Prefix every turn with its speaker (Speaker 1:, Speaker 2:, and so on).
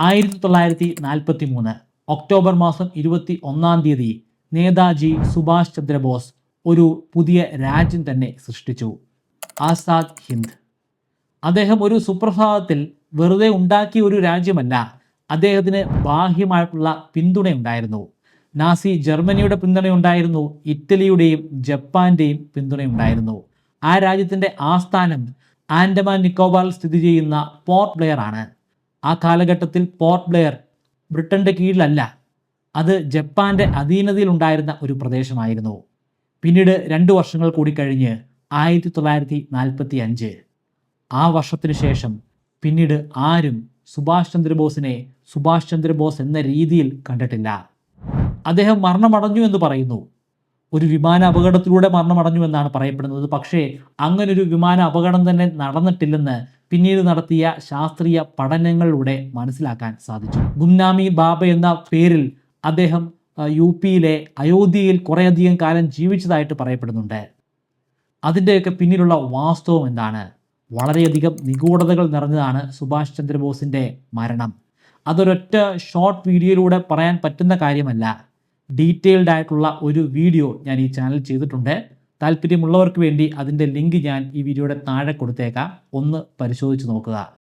Speaker 1: ആയിരത്തി തൊള്ളായിരത്തി നാൽപ്പത്തി മൂന്ന് ഒക്ടോബർ മാസം ഇരുപത്തി ഒന്നാം തീയതി നേതാജി സുഭാഷ് ചന്ദ്രബോസ് ഒരു പുതിയ രാജ്യം തന്നെ സൃഷ്ടിച്ചു. ആസാദ് ഹിന്ദ്. അദ്ദേഹം ഒരു സുപ്രഭാതത്തിൽ വെറുതെ ഉണ്ടാക്കിയ ഒരു രാജ്യമല്ല അദ്ദേഹത്തിന് ബാഹ്യമായിട്ടുള്ള പിന്തുണയുണ്ടായിരുന്നു. നാസി ജർമ്മനിയുടെ പിന്തുണയുണ്ടായിരുന്നു ഇറ്റലിയുടെയും ജപ്പാന്റെയും പിന്തുണയുണ്ടായിരുന്നു. ആ രാജ്യത്തിന്റെ ആസ്ഥാനം ആൻഡമാൻ നിക്കോബാറിൽ സ്ഥിതി ചെയ്യുന്ന പോർട്ട് ബ്ലെയർ ആണ് ആ കാലഘട്ടത്തിൽ പോർട്ട് ബ്ലെയർ ബ്രിട്ടന്റെ കീഴിലല്ല. അത് ജപ്പാന്റെ അധീനതയിലുണ്ടായിരുന്ന ഒരു പ്രദേശമായിരുന്നു. പിന്നീട് രണ്ട് വർഷങ്ങൾ കൂടി കഴിഞ്ഞ് ആയിരത്തി തൊള്ളായിരത്തി നാൽപ്പത്തി അഞ്ച് ആ വർഷത്തിന് ശേഷം പിന്നീട് ആരും സുഭാഷ് ചന്ദ്രബോസിനെ സുഭാഷ് ചന്ദ്രബോസ് എന്ന രീതിയിൽ കണ്ടിട്ടില്ല. അദ്ദേഹം മരണമടഞ്ഞു എന്ന് പറയുന്നു. ഒരു വിമാന അപകടത്തിലൂടെ മരണമടഞ്ഞു എന്നാണ് പറയപ്പെടുന്നത്. പക്ഷേ അങ്ങനൊരു വിമാന അപകടം തന്നെ നടന്നിട്ടില്ലെന്ന് പിന്നീട് നടത്തിയ ശാസ്ത്രീയ പഠനങ്ങളിലൂടെ മനസ്സിലാക്കാൻ സാധിച്ചു. ഗുംനാമി ബാബ എന്ന പേരിൽ അദ്ദേഹം യു പിയിലെ അയോധ്യയിൽ കുറേയധികം കാലം ജീവിച്ചതായിട്ട് പറയപ്പെടുന്നുണ്ട്. അതിന്റെയൊക്കെ പിന്നിലുള്ള വാസ്തവം എന്താണ്? വളരെയധികം നിഗൂഢതകൾ നിറഞ്ഞതാണ് സുഭാഷ് ചന്ദ്രബോസിന്റെ മരണം. അതൊരൊറ്റ ഷോർട്ട് വീഡിയോയിലൂടെ പറയാൻ പറ്റുന്ന കാര്യമല്ല. ഡീറ്റെയിൽഡ് ആയിട്ടുള്ള ഒരു വീഡിയോ ഞാൻ ഈ ചാനൽ ചെയ്തിട്ടുണ്ട്. താല്പര്യമുള്ളവർക്ക് വേണ്ടി അതിന്റെ ലിങ്ക് ഞാൻ ഈ വീഡിയോയുടെ താഴെ കൊടുത്തേക്കാം. ഒന്ന് പരിശോധിച്ച് നോക്കുക.